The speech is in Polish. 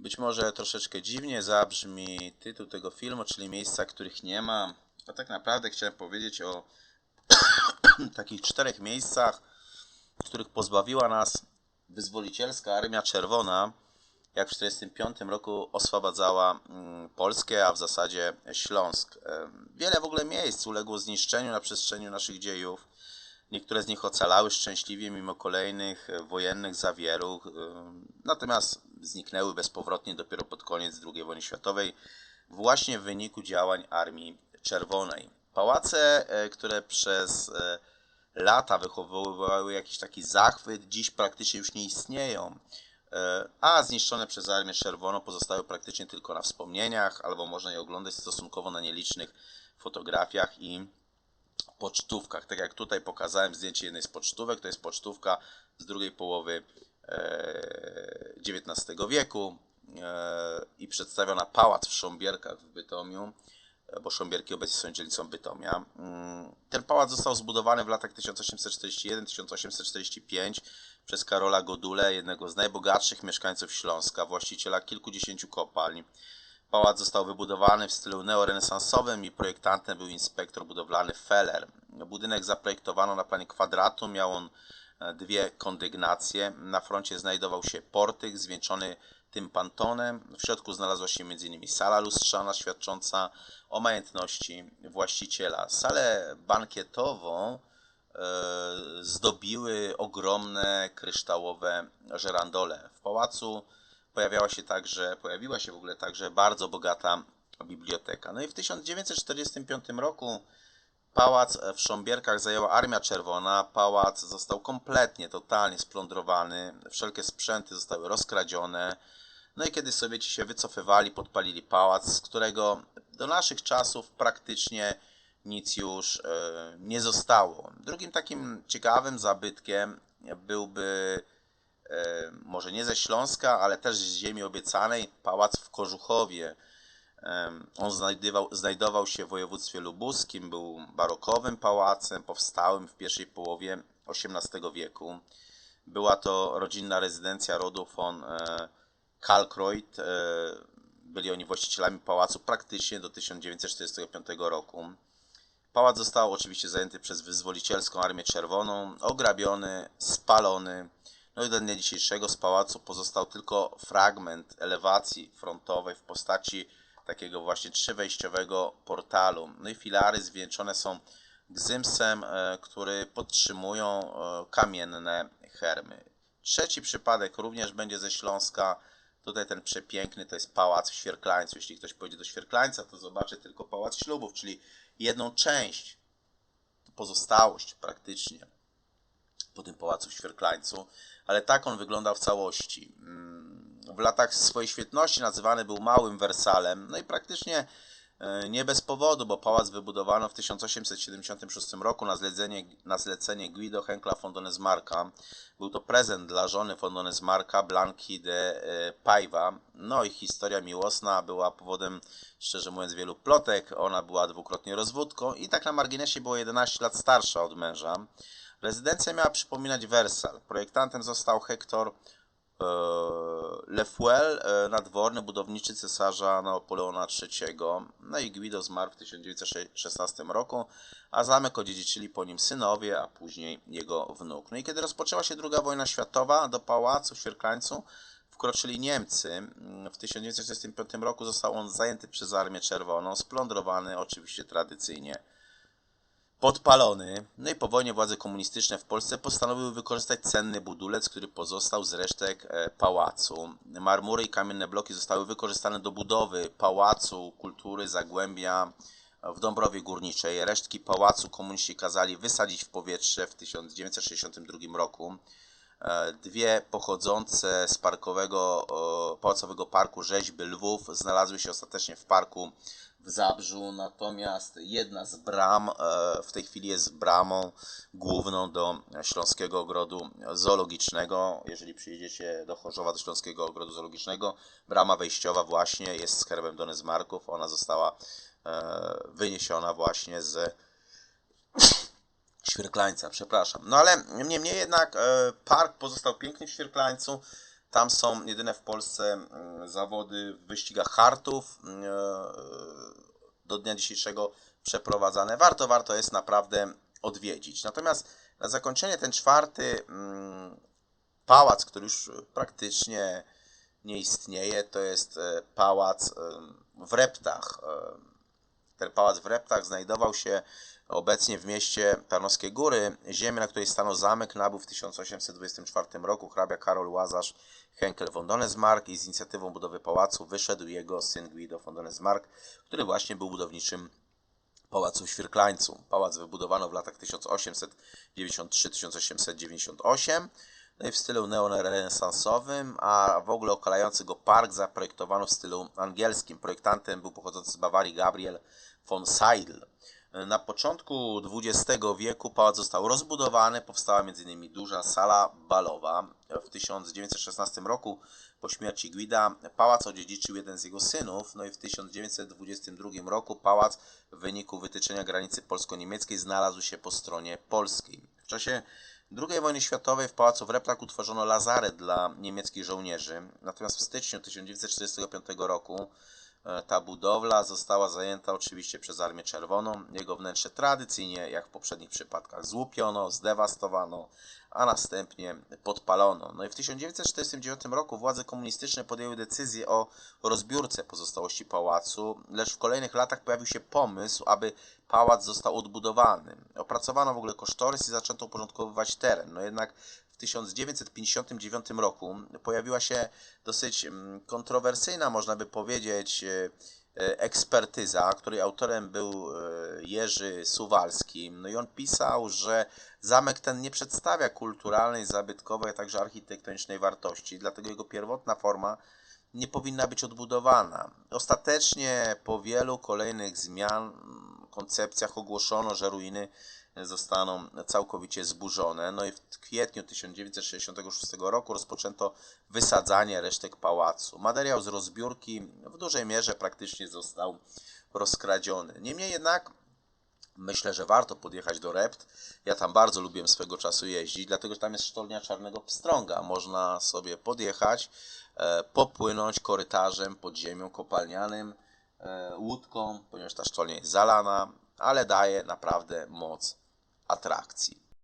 Być może troszeczkę dziwnie zabrzmi tytuł tego filmu, czyli miejsca, których nie ma. A tak naprawdę chciałem powiedzieć o takich czterech miejscach, których pozbawiła nas wyzwolicielska Armia Czerwona, jak w 1945 roku oswabadzała mm, Polskę, a w zasadzie Śląsk. Wiele w ogóle miejsc uległo zniszczeniu na przestrzeni naszych dziejów. Niektóre z nich ocalały szczęśliwie mimo kolejnych e, wojennych zawieruch, em, natomiast zniknęły bezpowrotnie dopiero pod koniec II wojny światowej, właśnie w wyniku działań Armii Czerwonej. Pałace, e, które przez e, lata wychowywały jakiś taki zachwyt, dziś praktycznie już nie istnieją, E, a zniszczone przez Armię Czerwoną pozostały praktycznie tylko na wspomnieniach, albo można je oglądać stosunkowo na nielicznych fotografiach i pocztówkach. Tak jak tutaj pokazałem zdjęcie jednej z pocztówek, to jest pocztówka z drugiej połowy e, XIX wieku e, i przedstawiona pałac w Sząbierkach w Bytomiu, e, bo Sząbierki obecnie są dzielnicą Bytomia. Mm, Ten pałac został zbudowany w latach 1841-1845 przez Karola Godule, jednego z najbogatszych mieszkańców Śląska, właściciela kilkudziesięciu kopalń. Pałac został wybudowany w stylu neorenesansowym i projektantem był inspektor budowlany Feller. Budynek zaprojektowano na planie kwadratu, miał on e, dwie kondygnacje. Na froncie znajdował się portyk zwieńczony tympantonem. W środku znalazła się m.in. sala lustrzana świadcząca o majętności właściciela. Salę bankietową e, zdobiły ogromne kryształowe żerandole. W pałacu pojawiała się także, pojawiła się w ogóle także bardzo bogata biblioteka. No i w 1945 roku pałac w Sząbierkach zajęła Armia Czerwona. Pałac został kompletnie, totalnie splądrowany. Wszelkie sprzęty zostały rozkradzione. No i kiedy Sowieci się wycofywali, podpalili pałac, z którego do naszych czasów praktycznie nic już e, nie zostało. Drugim takim ciekawym zabytkiem byłby może nie ze Śląska, ale też z ziemi obiecanej, pałac w Kożuchowie. On znajdował, znajdował się w województwie lubuskim, był barokowym pałacem powstałym w pierwszej połowie XVIII wieku. Była to rodzinna rezydencja rodu von e, Kalkreuth. E, byli oni właścicielami pałacu praktycznie do 1945 roku. Pałac został oczywiście zajęty przez wyzwolicielską Armię Czerwoną, ograbiony, spalony. No i do dnia dzisiejszego z pałacu pozostał tylko fragment elewacji frontowej w postaci takiego właśnie trzywejściowego portalu. No i filary zwieńczone są gzymsem, e, który podtrzymują e, kamienne hermy. Trzeci przypadek również będzie ze Śląska. Tutaj ten przepiękny to jest pałac w Świerklańcu. Jeśli ktoś pojedzie do Świerklańca, to zobaczy tylko pałac ślubów, czyli jedną część, pozostałość praktycznie po tym pałacu w Świerklańcu, ale tak on wyglądał w całości. Mm, W latach swojej świetności nazywany był Małym Wersalem, no i praktycznie e, nie bez powodu, bo pałac wybudowano w 1876 roku na zlecenie, na zlecenie Guido Henkla von Donesmarka. Był to prezent dla żony von Donesmarka, Blanki de e, Paiva. No i historia miłosna była powodem, szczerze mówiąc, wielu plotek. Ona była dwukrotnie rozwódką i tak na marginesie była 11 lat starsza od męża. Rezydencja miała przypominać Wersal. Projektantem został Hector e, Lefuel, e, nadworny budowniczy cesarza Napoleona III. No i Guido zmarł w 1916 roku, a zamek odziedziczyli po nim synowie, a później jego wnuk. No i kiedy rozpoczęła się II wojna światowa, do pałacu w Świerklańcu wkroczyli Niemcy. W 1945 roku został on zajęty przez Armię Czerwoną, splądrowany oczywiście tradycyjnie podpalony. No i po wojnie władze komunistyczne w Polsce postanowiły wykorzystać cenny budulec, który pozostał z resztek e, pałacu. Marmury i kamienne bloki zostały wykorzystane do budowy Pałacu Kultury Zagłębia w Dąbrowie Górniczej. Resztki pałacu komuniści kazali wysadzić w powietrze w 1962 roku. E, Dwie pochodzące z parkowego, pałacowego parku rzeźby lwów znalazły się ostatecznie w parku Zabrzu, natomiast jedna z bram e, w tej chwili jest bramą główną do Śląskiego Ogrodu Zoologicznego. Jeżeli przyjedziecie do Chorzowa, do Śląskiego Ogrodu Zoologicznego, brama wejściowa właśnie jest z herbem Donesmarków. Ona została e, wyniesiona właśnie z Świerklańca, przepraszam. No ale niemniej jednak e, park pozostał piękny w Świerklańcu. Tam są jedyne w Polsce mm, zawody w wyścigach hartów mm, e, do dnia dzisiejszego przeprowadzane. Warto, warto jest naprawdę odwiedzić. Natomiast na zakończenie ten czwarty mm, pałac, który już praktycznie nie istnieje, to jest e, pałac w Reptach. E, Ten pałac w Reptach znajdował się obecnie w mieście Tarnowskie Góry. Ziemię, na której stanął zamek, nabył w 1824 roku hrabia Karol Łazarz Henkel von Donesmark i z inicjatywą budowy pałacu wyszedł jego syn Guido von Donesmark, który właśnie był budowniczym Pałacu w Świerklańcu. Pałac wybudowano w latach 1893-1898 no i w stylu neorenesansowym, a w ogóle okalający go park zaprojektowano w stylu angielskim. Projektantem był pochodzący z Bawarii Gabriel von Seidl. Na początku XX wieku pałac został rozbudowany, powstała m.in. duża sala balowa. W 1916 roku po śmierci Guida pałac odziedziczył jeden z jego synów, no i w 1922 roku pałac w wyniku wytyczenia granicy polsko-niemieckiej znalazł się po stronie polskiej. W czasie II wojny światowej w pałacu w Replach utworzono lazaret dla niemieckich żołnierzy, natomiast w styczniu 1945 roku ta budowla została zajęta oczywiście przez Armię Czerwoną. Jego wnętrze tradycyjnie, jak w poprzednich przypadkach, złupiono, zdewastowano, a następnie podpalono. No i w 1949 roku władze komunistyczne podjęły decyzję o rozbiórce pozostałości pałacu, lecz w kolejnych latach pojawił się pomysł, aby pałac został odbudowany. Opracowano w ogóle kosztorys i zaczęto uporządkowywać teren. No jednak 1959 roku pojawiła się dosyć mm, kontrowersyjna, można by powiedzieć, e, e, ekspertyza, której autorem był e, Jerzy Suwalski. No i on pisał, że zamek ten nie przedstawia kulturalnej, zabytkowej, a także architektonicznej wartości, dlatego jego pierwotna forma nie powinna być odbudowana. Ostatecznie po wielu kolejnych zmian, koncepcjach ogłoszono, że ruiny zostaną całkowicie zburzone. No i w kwietniu 1966 roku rozpoczęto wysadzanie resztek pałacu. Materiał z rozbiórki w dużej mierze praktycznie został rozkradziony. Niemniej jednak Myślę, że warto podjechać do Rept. Ja tam bardzo lubiłem swego czasu jeździć, dlatego że tam jest sztolnia Czarnego Pstrąga. Można sobie podjechać, e, popłynąć korytarzem pod ziemią kopalnianym, e, łódką, ponieważ ta sztolnia jest zalana, ale daje naprawdę moc attracts